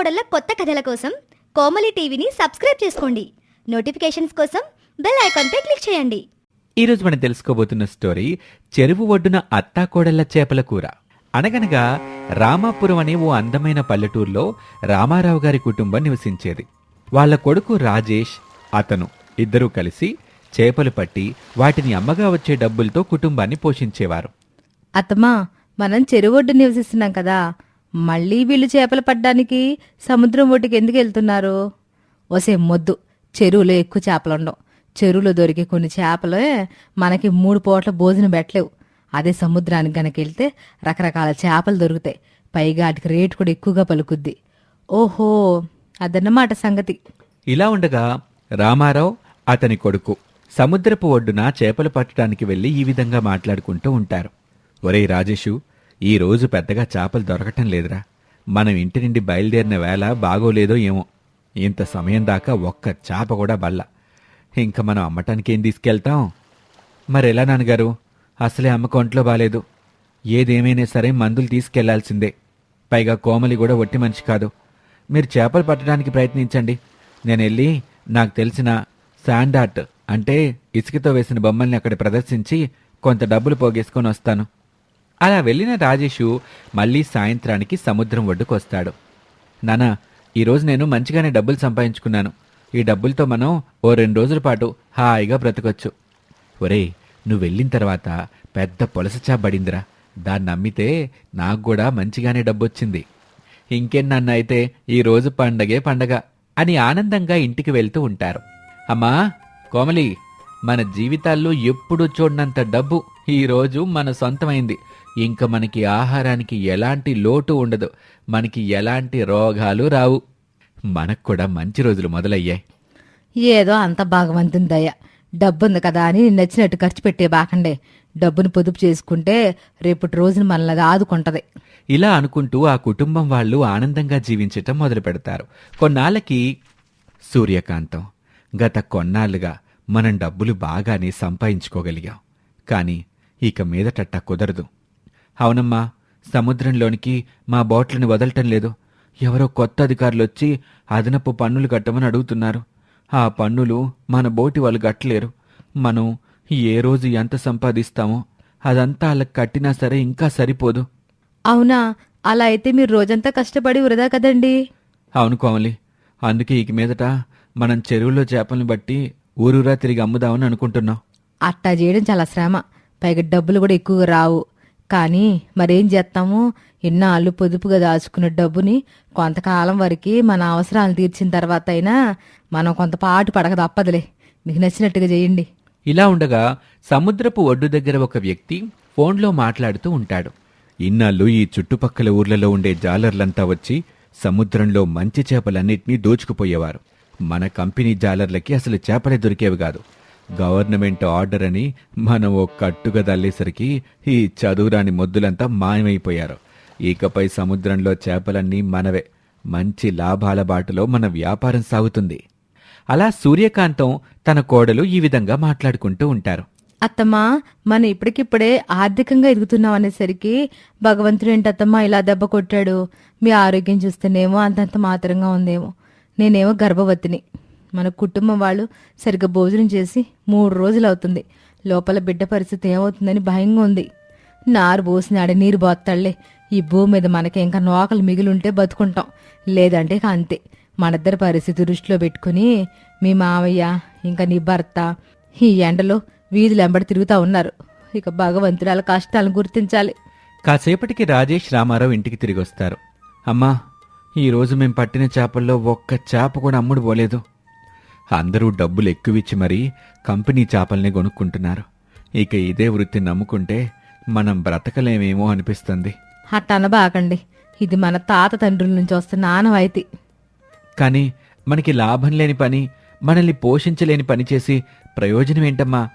కోడళ్ళ కొత్త కథల కోసం కోమలి టీవీని సబ్స్క్రైబ్ చేసుకోండి. నోటిఫికేషన్స్ కోసం బెల్ ఐకాన్పై క్లిక్ చేయండి. ఈ రోజు మనం తెలుసుకోబోతున్న స్టోరీ చెరువు ఒడ్డున అత్తాకోడళ్ళ చేపల కూర. అనగనగా రామాపురం అనే ఓ అందమైన పల్లెటూరులో రామారావు గారి కుటుంబం నివసించేది. వాళ్ళ కొడుకు రాజేష్ అతను ఇద్దరూ కలిసి చేపలు పట్టి వాటిని అమ్మగా వచ్చే డబ్బులతో కుటుంబాన్ని పోషించేవారు. అత్తమ్మా మనం చెరువు ఒడ్డు నివసిస్తున్నాం కదా. మళ్ళీ వీళ్ళు చేపలు పడ్డానికి సముద్రం ఒడ్డుకి ఎందుకు వెళ్తున్నారు? ఒసే మొద్దు. చెరువులో ఎక్కువ చేపలు ఉండవు చెరువులో దొరికే కొన్ని చేపలే మనకి మూడు పూట్ల భోజనం పెట్టలేవు. అదే సముద్రానికి గనక వెళ్తే రకరకాల చేపలు దొరుకుతాయి. పైగా వాటికి రేటు కూడా ఎక్కువగా పలుకుద్ది. ఓహో అదన్నమాట సంగతి. ఇలా ఉండగా రామారావు అతని కొడుకు సముద్రపు ఒడ్డున చేపలు పట్టడానికి వెళ్ళి ఈ విధంగా మాట్లాడుకుంటూ ఉంటారు. ఒరేయ్ రాజేషు ఈరోజు పెద్దగా చేపలు దొరకటం లేదురా. మనం ఇంటి నుండి బయలుదేరిన వేళ బాగోలేదో ఏమో. ఇంత సమయం దాకా ఒక్క చేప కూడా బల్ల. ఇంక మనం అమ్మటానికి ఏం తీసుకెళ్తాం? మరెలా నాన్నగారు? అసలే అమ్మకు ఒంట్లో బాలేదు. ఏదేమైనా సరే మందులు తీసుకెళ్ళాల్సిందే. పైగా కోమలి కూడా ఒట్టి మనిషి కాదు. మీరు చేపలు పట్టడానికి ప్రయత్నించండి. నేను వెళ్ళి నాకు తెలిసిన శాండ్ ఆర్ట్ అంటే ఇసుకతో వేసిన బొమ్మల్ని అక్కడ ప్రదర్శించి కొంత డబ్బులు పోగేసుకొని వస్తాను. అలా వెళ్ళిన రాజేషు మళ్ళీ సాయంత్రానికి సముద్రం ఒడ్డుకు వస్తాడు. నానా ఈరోజు నేను మంచిగానే డబ్బులు సంపాదించుకున్నాను. ఈ డబ్బులతో మనం ఓ రెండు రోజుల పాటు హాయిగా బ్రతకొచ్చు. ఒరే నువ్వు వెళ్ళిన తర్వాత పెద్ద పొలస చాబడిందిరా దాన్ని అమ్మితే నాకు కూడా మంచిగానే డబ్బొచ్చింది. ఇంకేం నన్ను అయితే ఈరోజు పండగే పండగ అని ఆనందంగా ఇంటికి వెళ్తూ ఉంటారు. అమ్మా కోమలి మన జీవితాల్లో ఎప్పుడూ చూడనంత డబ్బు ఈరోజు మన సొంతమైంది. ఇంకా మనకి ఆహారానికి ఎలాంటి లోటు ఉండదు. మనకి ఎలాంటి రోగాలు రావు. మనకు కూడా మంచి రోజులు మొదలయ్యాయి. ఏదో అంత భగవంతుని దయ. డబ్బుంది కదా అని నచ్చినట్టు ఖర్చు పెట్టే బాకండే. డబ్బును పొదుపు చేసుకుంటే రేపటి రోజున మనల్ని ఆదుకుంటది. ఇలా అనుకుంటూ ఆ కుటుంబం వాళ్ళు ఆనందంగా జీవించటం మొదలు పెడతారు. కొన్నాళ్ళకి సూర్యకాంతం. గత కొన్నాళ్ళుగా మనం డబ్బులు బాగానే సంపాదించుకోగలిగాం. కానీ ఇక మీదటట్ట కుదరదు. అవునమ్మా సముద్రంలోనికి మా బోట్లను వదలటం లేదు. ఎవరో కొత్త అధికారులు వచ్చి అదనపు పన్నులు కట్టమని అడుగుతున్నారు. ఆ పన్నులు మన బోటి వాళ్ళు కట్టలేరు. మనం ఏ రోజు ఎంత సంపాదిస్తామో అదంతా వాళ్ళకి కట్టినా సరే ఇంకా సరిపోదు. అవునా? అలా అయితే మీరు రోజంతా కష్టపడి వృధా కదండి? అవును కోమలి. అందుకే ఇక మీదట మనం చెరువులో చేపల్ని బట్టి ఊరూరా తిరిగి అమ్ముదామని అనుకుంటున్నాం. అట్టా చేయడం చాలా శ్రమ. పైగా డబ్బులు కూడా ఎక్కువగా రావు. కానీ మరేం చేస్తాము? ఇన్నాళ్ళు పొదుపుగా దాచుకున్న డబ్బుని కొంతకాలం వరకు మన అవసరాలు తీర్చిన తర్వాత అయినా మనం కొంత పాటు పడక తప్పదులే. మీకు నచ్చినట్టుగా చేయండి. ఇలా ఉండగా సముద్రపు ఒడ్డు దగ్గర ఒక వ్యక్తి ఫోన్లో మాట్లాడుతూ ఉంటాడు. ఇన్నాళ్ళు ఈ చుట్టుపక్కల ఊర్లలో ఉండే జాలర్లంతా వచ్చి సముద్రంలో మంచి చేపలన్నింటినీ దోచుకుపోయేవారు. మన కంపెనీ జాలర్లకి అసలు చేపలే దొరికేవి కాదు. గవర్నమెంట్ ఆర్డర్ అని మనం ఓ కట్టుగా తల్లేసరికి ఈ చదువురాని మొద్దులంతా మాయమైపోయారు. ఇకపై సముద్రంలో చేపలన్నీ మనవే. మంచి లాభాల బాటలో మన వ్యాపారం సాగుతుంది. అలా సూర్యకాంతం తన కోడలు ఈ విధంగా మాట్లాడుకుంటూ ఉంటారు. అత్తమ్మా మనం ఇప్పటికిప్పుడే ఆర్థికంగా ఎదుగుతున్నాం అనేసరికి భగవంతుడు ఏంటి అత్తమ్మా ఇలా దెబ్బ కొట్టాడు? మీ ఆరోగ్యం చూస్తేనేమో అంతంత మాత్రంగా ఉందేమో. నేనేమో గర్భవతిని. మన కుటుంబం వాళ్ళు సరిగ్గా భోజనం చేసి మూడు రోజులు అవుతుంది. లోపల బిడ్డ పరిస్థితి ఏమవుతుందని భయంగా ఉంది. నారు పోసినాడే నీరు పోతాళ్ళే ఈ భూమి మీద మనకి ఇంకా నోకలు మిగిలింటే బతుకుంటాం. లేదంటే అంతే. మనిద్దరి పరిస్థితి దృష్టిలో పెట్టుకుని మీ మావయ్య ఇంకా నీ భర్త ఈ ఎండలో వీధులు ఎంబడి తిరుగుతా ఉన్నారు. ఇక భగవంతురాల కష్టాలను గుర్తించాలి. కాసేపటికి రాజేష్ రామారావు ఇంటికి తిరిగి వస్తారు అమ్మా ఈరోజు మేం పట్టిన చేపల్లో ఒక్క చేప కూడా అమ్ముడు పోలేదు. అందరూ డబ్బులు ఎక్కువిచ్చి మరీ కంపెనీ చేపల్ని కొనుక్కుంటున్నారు ఇక ఇదే వృత్తి నమ్ముకుంటే మనం బ్రతకలేమేమో అనిపిస్తుంది. అట్ట అనబాకండి ఇది మన తాత తండ్రుల నుంచి వస్తున్న ఆనవాయితీ. కానీ మనకి లాభం లేని పని మనల్ని పోషించలేని పని చేసి ప్రయోజనం ఏంటమ్మా?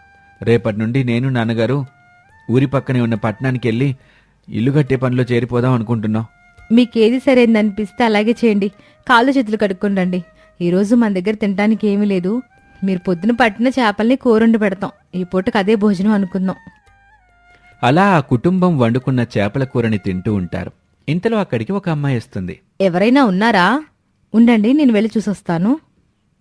రేపటి నుండి నేను నాన్నగారు ఊరి పక్కనే ఉన్న పట్టణానికి వెళ్ళి ఇల్లు కట్టే పనిలో చేరిపోదాం అనుకుంటున్నాం. మీకేది సరైందనిపిస్తే అలాగే చేయండి. కాళ్ళు చేతులు కడుక్కొని రండి. ఈరోజు మన దగ్గర తినడానికి ఏమీ లేదు. మీరు పొద్దున పట్టిన చేపల్ని కూరండి పెడతాం. ఈ పూటకు అదే భోజనం అనుకుందాం. అలా ఆ కుటుంబం వండుకున్న చేపల కూరని తింటూ ఉంటారు. ఇంతలో అక్కడికి ఒక అమ్మాయి వస్తుంది. ఎవరైనా ఉన్నారా? ఉండండి నేను వెళ్ళి చూసొస్తాను.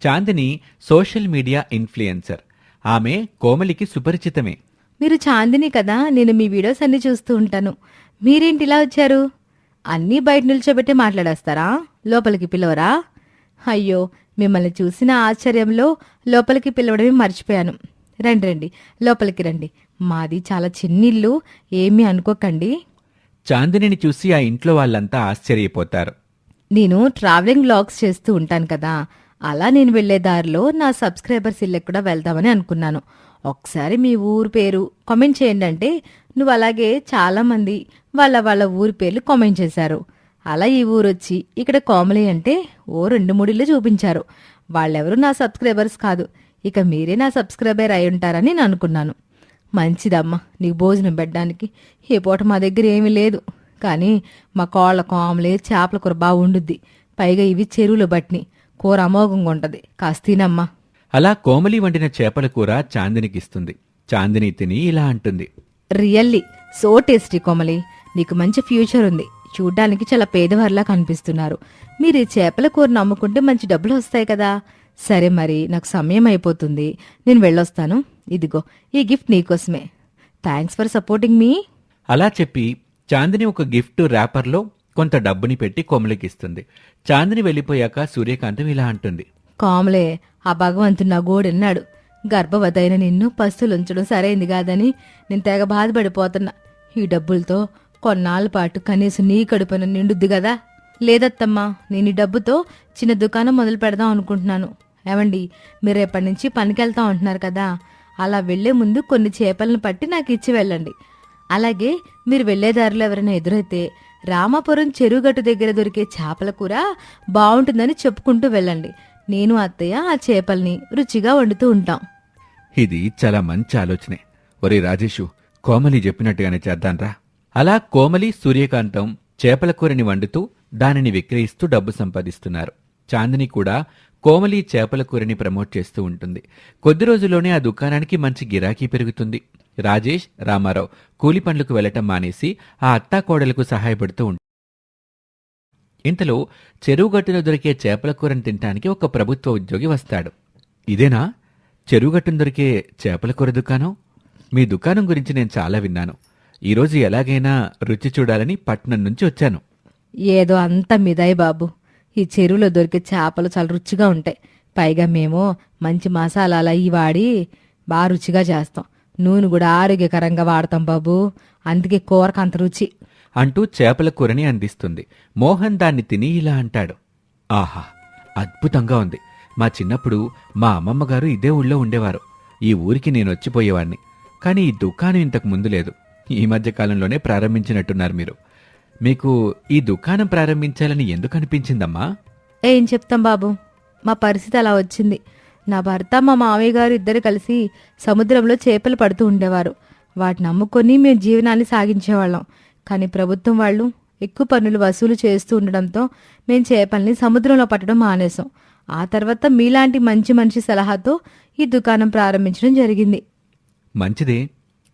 Chandini social media influencer. ఆమె కోమలికి సుపరిచితమే. మీరు చాందిని కదా నేను మీ వీడియోస్ అన్ని చూస్తూ ఉంటాను. మీరేంటి ఇలా వచ్చారు? అన్నీ బయట నిల్చోబెట్టి మాట్లాడేస్తారా? లోపలికి పిలవరా? అయ్యో మిమ్మల్ని చూసిన ఆశ్చర్యంలో లోపలికి పిలవడమే మర్చిపోయాను. రండి రండి లోపలికి రండి. మాది చాలా చిన్నిల్లు ఏమీ అనుకోకండి. చాందినిని చూసి ఆ ఇంట్లో వాళ్ళంతా ఆశ్చర్యపోతారు. నేను ట్రావెలింగ్ వ్లాగ్స్ చేస్తూ ఉంటాను కదా అలా నేను వెళ్ళే దారిలో నా సబ్స్క్రైబర్స్ ఇళ్ళకి కూడా వెళ్దామని అనుకున్నాను. ఒకసారి మీ ఊరు పేరు కామెంట్ చేయండి అంటే నువ్వు అలాగే చాలా మంది వాళ్ళ వాళ్ళ ఊరి పేర్లు కామెంట్ చేశారు. అలా ఈ ఊరు వచ్చి ఇక్కడ కోమలి అంటే ఓ రెండు మూడిళ్ళు చూపించారు. వాళ్ళెవరు నా సబ్స్క్రైబర్స్ కాదు. ఇక మీరే నా సబ్స్క్రైబర్ అయి ఉంటారని నేను అనుకున్నాను. మంచిదమ్మా నీకు భోజనం పెట్టడానికి. ఈ పూట మా దగ్గర ఏమీ లేదు. కానీ మా కోళ్ళ కోమలే చేపల కూర బాగుండుద్ది పైగా ఇవి చెరువులు బట్ని. కూర అమోఘంగా ఉంటది. కాస్త తినమ్మా. అలా కోమలి వండిన చేపల కూర చాందినికిస్తుంది చాందిని తిని ఇలా అంటుంది. Really so tasty Komali. నీకు మంచి ఫ్యూచర్ ఉంది. చూడ్డానికి చాలా పేదవారిలా కనిపిస్తున్నారు. మీరు ఈ చేపల కూర నమ్ముకుంటే మంచి డబ్బులు వస్తాయి కదా. సరే మరి నాకు సమయం అయిపోతుంది. నేను వెళ్ళొస్తాను. ఇదిగో ఈ గిఫ్ట్ నీకోసమే. Thanks for supporting me. అలా చెప్పి చాందిని ఒక గిఫ్ట్ ర్యాపర్లో కొంత డబ్బుని పెట్టి కోమలికిస్తుంది చాందిని వెళ్ళిపోయాక సూర్యకాంతం ఇలా అంటుంది. కామలే ఆ భగవంతుడు నా గోడన్నాడు గర్భవతైన నిన్ను పస్తులు ఉంచడం సరైంది కాదని నేను తెగ బాధపడిపోతున్నా. ఈ డబ్బులతో కొన్నాళ్ళ పాటు కనీసం నీ కడుపున నిండుద్ది కదా? లేదత్తమ్మా నేను ఈ డబ్బుతో చిన్న దుకాణం మొదలు పెడదాం అనుకుంటున్నాను. ఏమండి మీరు రేపటి నుంచి పనికెళ్తా ఉంటున్నారు కదా? అలా వెళ్ళే ముందు కొన్ని చేపలను పట్టి నాకు ఇచ్చి వెళ్ళండి. అలాగే మీరు వెళ్ళేదారులు ఎవరైనా ఎదురైతే రామాపురం చెరువుగట్టు దగ్గర దొరికే చేపల కూర బాగుంటుందని చెప్పుకుంటూ వెళ్ళండి. నేను అత్తయ్య ఆ చేపల్ని రుచిగా వండుతూ ఉంటాం. ఇది చాలా మంచి ఆలోచనే. ఒరే రాజేషు కోమలి చెప్పినట్టుగానే చేద్దాన్రా అలా కోమలి సూర్యకాంతం చేపల కూరని వండుతూ దానిని విక్రయిస్తూ డబ్బు సంపాదిస్తున్నారు. చాందిని కూడా కోమలి చేపల కూరని ప్రమోట్ చేస్తూ ఉంటుంది. కొద్ది రోజుల్లోనే ఆ దుకాణానికి మంచి గిరాకీ పెరుగుతుంది. రాజేష్ రామారావు కూలి పనులకు వెళ్ళటం మానేసి ఆ అత్తాకోడలకు సహాయపడుతూ ఉంటారు ఇంతలో చెరువుగట్టున దొరికే చేపల కూరని తినటానికి ఒక ప్రభుత్వ ఉద్యోగి వస్తాడు. ఇదేనా? చెరువు గట్టున దొరికే చేపల కూర దుకాణం? మీ దుకాణం గురించి నేను చాలా విన్నాను. ఈరోజు ఎలాగైనా రుచి చూడాలని పట్నం నుంచి వచ్చాను. ఏదో అంత మిదాయి బాబు. ఈ చెరువులో దొరికే చేపలు చాలా రుచిగా ఉంటాయి. పైగా మేము మంచి మసాలాలు అవి వాడి బాగా రుచిగా చేస్తాం. నూనె కూడా ఆరోగ్యకరంగా వాడతాం బాబు. అందుకే కూరకు అంత రుచి. అంటూ చేపల కూరని అందిస్తుంది. మోహన్ దాన్ని తిని ఇలా అంటాడు. ఆహా అద్భుతంగా ఉంది. మా చిన్నప్పుడు మా అమ్మమ్మ గారు ఇదే ఊళ్ళో ఉండేవారు. ఈ ఊరికి నేను వచ్చిపోయేవాణ్ణి. కానీ ఈ దుకాణం ఇంతకు ముందు లేదు. ఈ మధ్య కాలంలోనే ప్రారంభించినట్టున్నారు మీరు. మీకు ఈ దుకాణం ప్రారంభించాలని ఎందుకు అనిపించిందమ్మా? ఏం చెప్తాం బాబు మా పరిస్థితి అలా వచ్చింది. నా భర్త మా మామయ్య గారు ఇద్దరు కలిసి సముద్రంలో చేపలు పడుతూ ఉండేవారు. వాటిని అమ్ముకొని మేము జీవనాన్ని సాగించేవాళ్ళం. కానీ ప్రభుత్వం వాళ్ళు ఎక్కువ పన్నులు వసూలు చేస్తూ ఉండడంతో మేము చేపల్ని సముద్రంలో పట్టడం మానేశాం. ఆ తర్వాత మీలాంటి మంచి మనిషి సలహాతో ఈ దుకాణం ప్రారంభించడం జరిగింది. మంచిదే.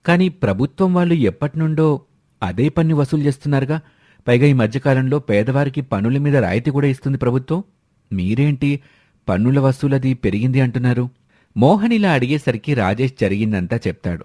కానీ ప్రభుత్వం వాళ్ళు ఎప్పటి నుండో అదే పన్ను వసూలు చేస్తున్నారుగా. పైగా ఈ మధ్యకాలంలో పేదవారికి పన్నుల మీద రాయితీ కూడా ఇస్తుంది ప్రభుత్వం. మీరేంటి పన్నుల వసూలది పెరిగింది అంటున్నారు? మోహన్ ఇలా అడిగేసరికి రాజేష్ జరిగిందంతా చెప్తాడు.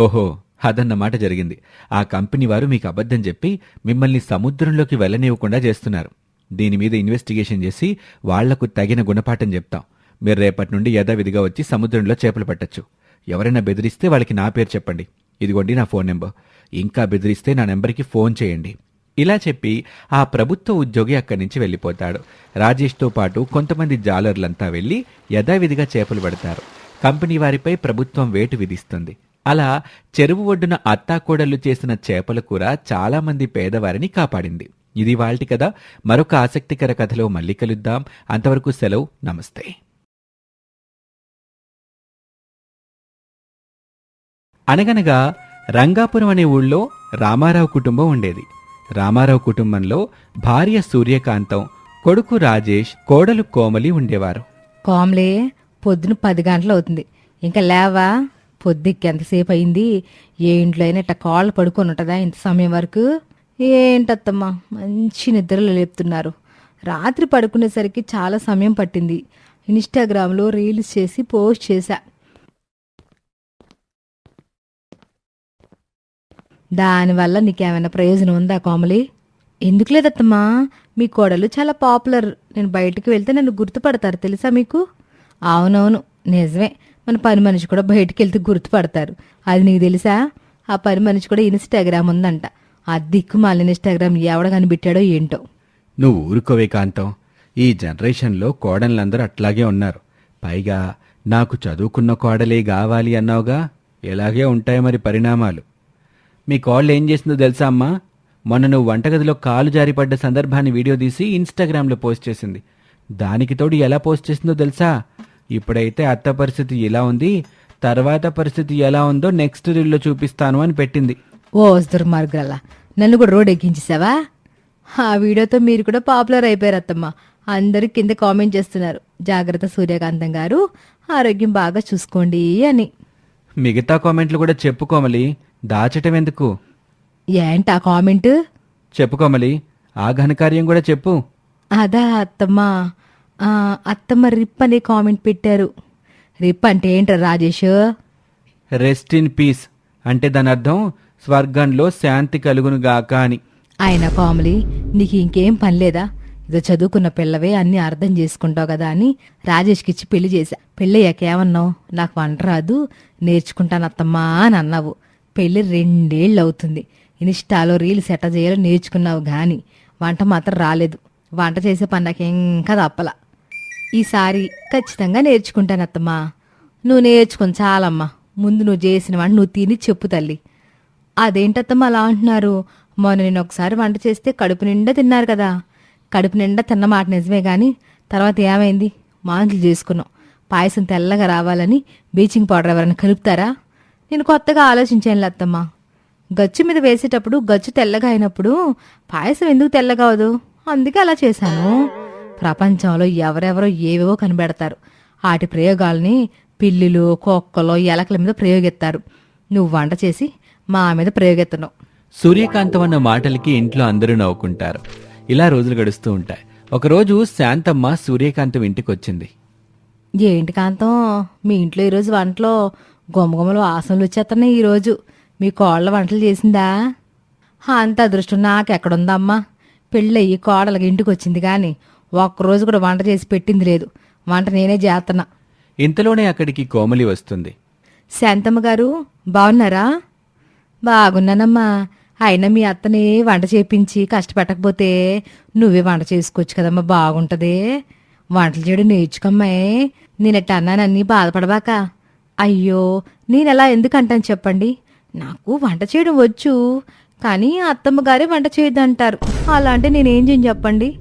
ఓహో అదన్నమాట జరిగింది. ఆ కంపెనీ వారు మీకు అబద్ధం చెప్పి మిమ్మల్ని సముద్రంలోకి వెళ్ళనివ్వకుండా చేస్తున్నారు. దీని మీద ఇన్వెస్టిగేషన్ చేసి వాళ్ళకు తగిన గుణపాఠం చెప్తాం. మీరు రేపటి నుండి యథావిధిగా వచ్చి సముద్రంలో చేపలు పట్టచ్చు. ఎవరైనా బెదిరిస్తే వాళ్ళకి నా పేరు చెప్పండి. ఇదిగోండి నా ఫోన్ నెంబర్. ఇంకా బెదిరిస్తే నా నెంబర్కి ఫోన్ చేయండి. ఇలా చెప్పి ఆ ప్రభుత్వ ఉద్యోగి అక్కడి నుంచి వెళ్ళిపోతాడు. రాజేష్తో పాటు కొంతమంది జాలర్లంతా వెళ్ళి యథావిధిగా చేపలు పడతారు. కంపెనీ వారిపై ప్రభుత్వం వేటు విధిస్తుంది. అలా చెరువు ఒడ్డున అత్తాకోడళ్ళు చేసిన చేపల కూర చాలామంది పేదవారిని కాపాడింది. ఇది వాళ్ళటి కదా మరొక ఆసక్తికర కథలో మళ్ళీ కలుద్దాం. అంతవరకు సెలవు. నమస్తే. అనగనగా రంగాపురం అనే ఊళ్ళో రామారావు కుటుంబం ఉండేది. రామారావు కుటుంబంలో భార్య సూర్యకాంతం కొడుకు రాజేష్ కోడలు కోమలి ఉండేవారు. కోమలే పొద్దున పది గంటలు అవుతుంది. ఇంకా లేవా? పొద్దుకి ఎంతసేపు అయింది? ఏ ఇంట్లో అయినా ఇట్ట కాళ్ళు పడుకొని ఉంటుందా? ఇంత సమయం వరకు? ఏంటత్తమ్మా? మంచి నిద్రలో లేపుతున్నారు. రాత్రి పడుకునేసరికి చాలా సమయం పట్టింది. ఇన్స్టాగ్రామ్లో రీల్స్ చేసి పోస్ట్ చేశా. దానివల్ల నీకేమైనా ప్రయోజనం ఉందా కోమలి? ఎందుకు లేదత్తమ్మా మీ కోడలు చాలా పాపులర్. నేను బయటికి వెళ్తే నన్ను గుర్తుపడతారు తెలుసా మీకు? అవునవును నిజమే. మన పని మనిషి కూడా బయటికి వెళ్తే గుర్తుపడతారు. అది నీకు తెలుసా? ఆ పని మనిషి కూడా ఇన్స్టాగ్రామ్ ఉందంట. ఆ దిక్కు మళ్ళీ ఇన్స్టాగ్రామ్ ఎవడ కనిపెట్టాడో ఏంటో. నువ్వు ఊరుకోవే కాంతం. ఈ జనరేషన్లో కోడళ్ళందరూ అట్లాగే ఉన్నారు. పైగా నాకు చదువుకున్న కోడలే కావాలి అన్నావుగా? ఇలాగే ఉంటాయి మరి పరిణామాలు. మీ కోళ్ళు ఏం చేసిందో తెలుసా అమ్మా? మొన్న నువ్వు వంటగదిలో కాలు జారిపడ్డ సందర్భాన్ని వీడియో తీసి ఇన్స్టాగ్రామ్లో పోస్ట్ చేసింది. దానికి తోడు ఎలా పోస్ట్ చేసిందో తెలుసా? ఇప్పుడైతే అత్త పరిస్థితి ఇలా ఉంది తర్వాత పరిస్థితి ఎలా ఉందో నెక్స్ట్ రీల్లో చూపిస్తాను అని పెట్టింది. ఓ దుర్మార్గుల నన్ను కూడా రోడ్ ఎక్కించేసావా? ఆ వీడియోతో మీరు కూడా పాపులర్ అయిపోయారు అత్తమ్మ. అందరూ కింద కామెంట్ చేస్తున్నారు. జాగ్రత్త సూర్యకాంతం గారు ఆరోగ్యం బాగా చూసుకోండి అని. మిగతా కామెంట్లు కూడా చెప్పుకోమలి దాచటం ఎందుకు? ఏంటి ఆ కామెంట్? చెప్పుకోమలి ఆ ఘనకార్యం కూడా చెప్పు. అదా అత్తమ్మ. ఆ, అత్తమ్మ రిప్ అనే కామెంట్ పెట్టారు. రిప్ అంటే ఏంట్రా రాజేష్? రెస్ట్ ఇన్ పీస్ అంటే దాని అర్థం స్వర్గంలో శాంతి కలుగును గాక అని. ఆయన కామలి నీకు ఇంకేం పని లేదా? ఇదో చదువుకున్న పిల్లవే అన్ని అర్థం చేసుకుంటావు కదా అని రాజేష్కి ఇచ్చి పెళ్ళి చేశా. పెళ్ళయ్యాక ఏమన్నావు? నాకు వంట రాదు నేర్చుకుంటాను అత్తమ్మా అని అన్నావు. పెళ్ళి రెండేళ్ళు అవుతుంది ఇన్స్టాలో రీల్స్ ఎట్ట చేయాలో నేర్చుకున్నావు కానీ వంట మాత్రం రాలేదు. వంట చేసే పని నాకు ఇంకా తప్పల ఈసారి ఖచ్చితంగా నేర్చుకుంటాను అత్తమ్మా. నువ్వు నేర్చుకుని చాలమ్మా. ముందు నువ్వు చేసిన వంట నువ్వు తిని చెప్పు తల్లి. అదేంటత్తమ్మ అలా అంటున్నారు? మొన్న నేను ఒకసారి వంట చేస్తే కడుపు నిండా తిన్నారు కదా. కడుపు నిండా తిన్న మాట నిజమే కానీ తర్వాత ఏమైంది? మాంట్లు చేసుకున్నాం. పాయసం తెల్లగా రావాలని బ్లీచింగ్ పౌడర్ ఎవరైనా కలుపుతారా? నేను కొత్తగా ఆలోచించాను అత్తమ్మ గచ్చు మీద వేసేటప్పుడు గచ్చు తెల్లగా అయినప్పుడు పాయసం ఎందుకు తెల్లగా అవదు అందుకే అలా చేశాను. ప్రపంచంలో ఎవరెవరో ఏవేవో కనిపెడతారు. వాటి ప్రయోగాల్ని పిల్లులు కుక్కలు ఎలకల మీద ప్రయోగిస్తారు. నువ్వు వంట చేసి మా మీద ప్రయోగిస్తున్నావు సూర్యకాంతం అన్న మాటలకి ఇంట్లో అందరూ నవ్వుకుంటారు. ఇలా రోజులు గడుస్తూ ఉంటాయి. ఒకరోజు శాంతమ్మ సూర్యకాంతం ఇంటికి వచ్చింది ఏంటి కాంతం? మీ ఇంట్లో ఈరోజు వంటలో గుమ్మగుమ్మలు వాసనలు వచ్చేస్తున్నాయి ఈరోజు. మీ కోళ్ళ వంటలు చేసిందా? అంత అదృష్టం నాకెక్కడుందమ్మా. పెళ్ళయ్యి కోడలకి ఇంటికి వచ్చింది కానీ ఒక్కరోజు కూడా వంట చేసి పెట్టింది లేదు. వంట నేనే చేస్తున్నా ఇంతలోనే అక్కడికి కోమలి వస్తుంది. శాంతమ్మ గారు బాగున్నారా? బాగున్నానమ్మా. అయినా మీ అత్తని వంట చేపించి కష్టపెట్టకపోతే నువ్వే వంట చేసుకోవచ్చు కదమ్మా బాగుంటది. వంటలు చేయడం నేర్చుకోమ్మాయి నేనట్ట అన్నానని బాధపడబాక అయ్యో నేను ఎలా చెప్పండి? నాకు వంట చేయడం వచ్చు కానీ అత్తమ్మ గారే వంట చేయొద్దంటారు. అలా అంటే నేనేం చేయను చెప్పండి?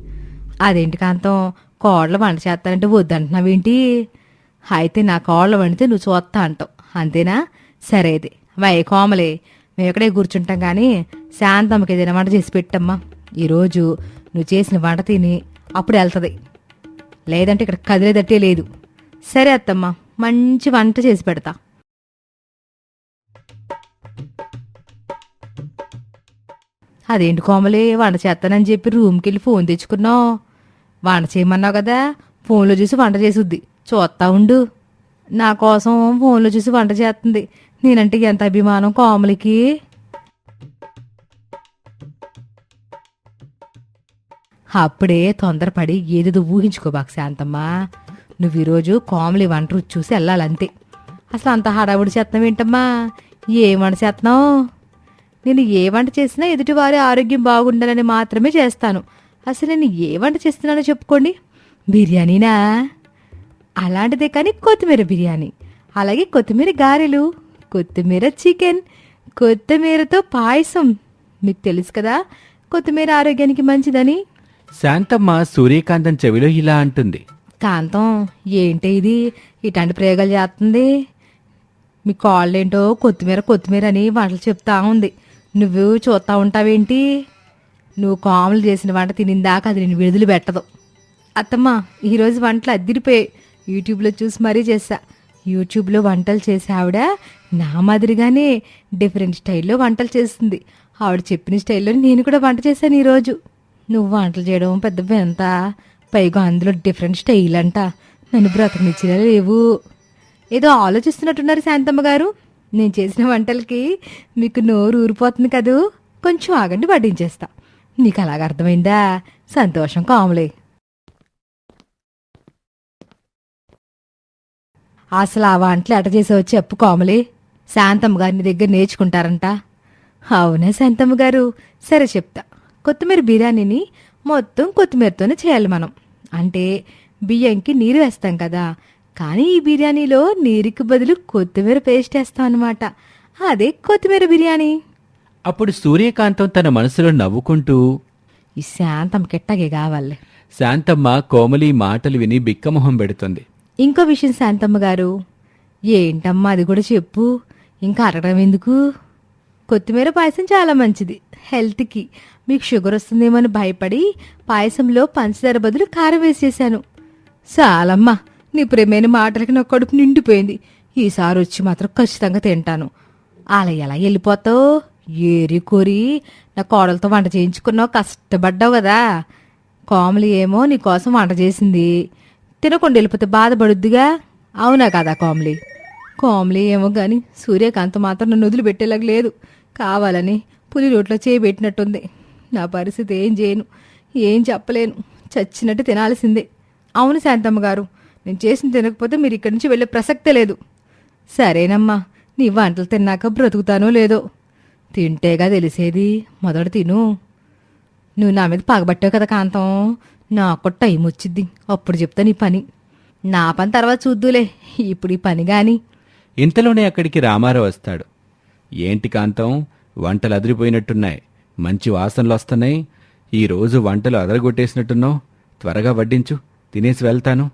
అదేంటి కాంతం కోడలు వంట చేస్తానంటే వద్దంటున్నావేంటి? అయితే నా కోళ్ళ వండితే నువ్వు చూస్తా అంటావు. అంతేనా? సరే ఇది వై కోమలే మేము ఇక్కడే కూర్చుంటాం కానీ శాంతమ్మకి ఏదైనా వంట చేసి పెట్టమ్మా. ఈరోజు నువ్వు చేసిన వంట తిని అప్పుడు వెళ్తుంది. లేదంటే ఇక్కడ కదిలేదట్టే లేదు. సరే అత్తమ్మా. మంచి వంట చేసి పెడతా. అదేంటి కోమలే వంట చేస్తానని చెప్పి రూమ్కి వెళ్ళి ఫోన్ తెచ్చుకున్నావు? వంట చేయమన్నావు కదా ఫోన్లో చూసి వంట చేసుద్ది. చూస్తా ఉండు. నా కోసం ఫోన్లో చూసి వంట చేస్తుంది. నేనంటే ఎంత అభిమానం కోమలికి? అప్పుడే తొందరపడి ఏదేదో ఊహించుకోబాకు శాంతమ్మా. నువ్వు ఈరోజు కోమలి వంట రుచి చూసి వెళ్ళాలంతే. అసలు అంత హడావుడి చేస్తున్నావు ఏంటమ్మా? ఏం వంట చేస్తున్నావు నేను ఏ వంట చేసినా ఎదుటివారి ఆరోగ్యం బాగుండాలని మాత్రమే చేస్తాను. అసలు నేను ఏ వంట చేస్తున్నానో చెప్పుకోండి. బిర్యానీనా? అలాంటిదే కానీ కొత్తిమీర బిర్యానీ. అలాగే కొత్తిమీర గారెలు కొత్తిమీర చికెన్ కొత్తిమీరతో పాయసం. మీకు తెలుసు కదా కొత్తిమీర ఆరోగ్యానికి మంచిదని. శాంతమ్మ సూర్యకాంతం చెవిలో ఇలా అంటుంది. కాంతం ఏంటి ఇది? ఇట్లాంటి ప్రయోగాలు చేస్తుంది? మీ కాళ్ళేంటో కొత్తిమీర కొత్తిమీర అని వంటలు చెప్తా ఉంది. నువ్వు చూస్తూ ఉంటావేంటి? నువ్వు కాములు చేసిన వంట తినిందాక అది నేను విడుదల పెట్టదు. అత్తమ్మ ఈరోజు వంటలు అద్దిరిపోయాయి. యూట్యూబ్లో చూసి మరీ చేశా. యూట్యూబ్లో వంటలు చేసే ఆవిడ నా మాదిరిగానే డిఫరెంట్ స్టైల్లో వంటలు చేస్తుంది. ఆవిడ చెప్పిన స్టైల్లో నేను కూడా వంట చేశాను ఈరోజు నువ్వు వంటలు చేయడం పెద్ద వింత. పైగా అందులో డిఫరెంట్ స్టైల్ అంట. నన్ను బ్రతకనిచ్చినా లేవు. ఏదో ఆలోచిస్తున్నట్టున్నారు శాంతమ్మ గారు. నేను చేసిన వంటలకి మీకు నోరు ఊరిపోతుంది కదూ? కొంచెం ఆగండి వడ్డించేస్తా. నీకు అలాగ అర్థమైందా? సంతోషం కాములే. అసలు ఆ వంటలు ఎట చేసావో చెప్పు కోమలి. శాంతమ్మ గారిని దగ్గర నేర్చుకుంటారంట. అవునా శాంతమ్మ గారు? సరే చెప్తా. కొత్తిమీర బిర్యానీని మొత్తం కొత్తిమీరతోనే చేయాలి మనం. అంటే బియ్యంకి నీరు వేస్తాం కదా. కానీ ఈ బిర్యానీలో నీరుకి బదులు కొత్తిమీర పేస్ట్ వేస్తాం అనమాట అదే కొత్తిమీర బిర్యానీ. అప్పుడు సూర్యకాంతం తన మనసులో నవ్వుకుంటూ ఈ శాంతమ్మకి ఎట్టాగే కావాలి. శాంతమ్మ కోమలి మాటలు విని బిక్కమొహం పెడుతుంది. ఇంకో విషయం శాంతమ్మ గారు. ఏంటమ్మా అది కూడా చెప్పు. ఇంకా అడగడం ఎందుకు? కొత్తిమీర పాయసం చాలా మంచిది. హెల్త్కి. మీకు షుగర్ వస్తుందేమని భయపడి పాయసంలో పంచదార బదులు కారం వేసేసాను చాలమ్మా నీ ప్రేమైన మాటలకి నా కడుపు నిండిపోయింది. ఈసారి వచ్చి మాత్రం ఖచ్చితంగా తింటాను. అలా ఎలా వెళ్ళిపోతావు? ఏరి కోరి నా కోడలతో వంట చేయించుకున్నావు కష్టపడ్డావు కదా. కోమలి ఏమో నీ కోసం వంట చేసింది. తినకుండా వెళ్ళిపోతే బాధపడుద్దిగా? అవునా కదా కోమలి? కోమలి ఏమో కానీ సూర్యకాంత్ మాత్రం నన్ను వదిలిపెట్టేలాగా లేదు. కావాలని పులి రోట్లో చేయబెట్టినట్టుంది నా పరిస్థితి ఏం చేయను. ఏం చెప్పలేను. చచ్చినట్టు తినాల్సిందే. అవును శాంతమ్మ గారు నేను చేసిన తినకపోతే మీరు ఇక్కడి నుంచి వెళ్ళే ప్రసక్తే లేదు. సరేనమ్మా నీ వంటలు తిన్నాక బ్రతుకుతానో లేదో. తింటేగా తెలిసేది. మొదట తిను. నువ్వు నా మీద పగబట్టావు కదా కాంతం. నాకు టైం వచ్చింది అప్పుడు చెప్తా నీ పని. నా పని తర్వాత చూద్దులే. ఇప్పుడు ఈ పని గాని. ఇంతలోనే అక్కడికి రామారావు వస్తాడు. ఏంటి కాంతం? వంటలు అదిరిపోయినట్టున్నాయి. మంచి వాసనలు వస్తున్నాయి. ఈ రోజు వంటలు అదరగొట్టేసినట్టున్నావు. త్వరగా వడ్డించు. తినేసి వెళ్తాను.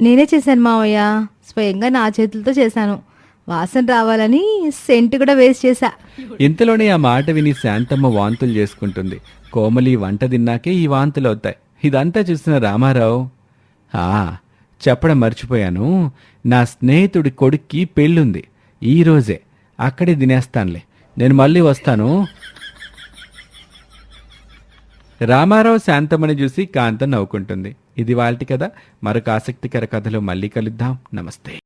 నేనే చేశాను మావయ్య. స్వయంగా నా చేతులతో చేశాను. వాసన రావాలని సెంట్ కూడా వేస్ట్ చేశా. ఇంతలోనే ఆ మాట విని శాంతమ్మ వాంతులు చేసుకుంటుంది. కోమలి వంట తిన్నాకే ఈ వాంతులు అవుతాయి. ఇదంతా చూసిన రామారావు ఆ చెప్పడం మర్చిపోయాను. నా స్నేహితుడి కొడుక్కి పెళ్ళుంది. ఈ రోజే అక్కడే తినేస్తానులే. నేను మళ్ళీ వస్తాను. రామారావు శాంతమ్మని చూసి కాంతం నవ్వుకుంటుంది. ఇది వాళ్ళటి కదా మరొక ఆసక్తికర కథలో మళ్ళీ కలుద్దాం. నమస్తే.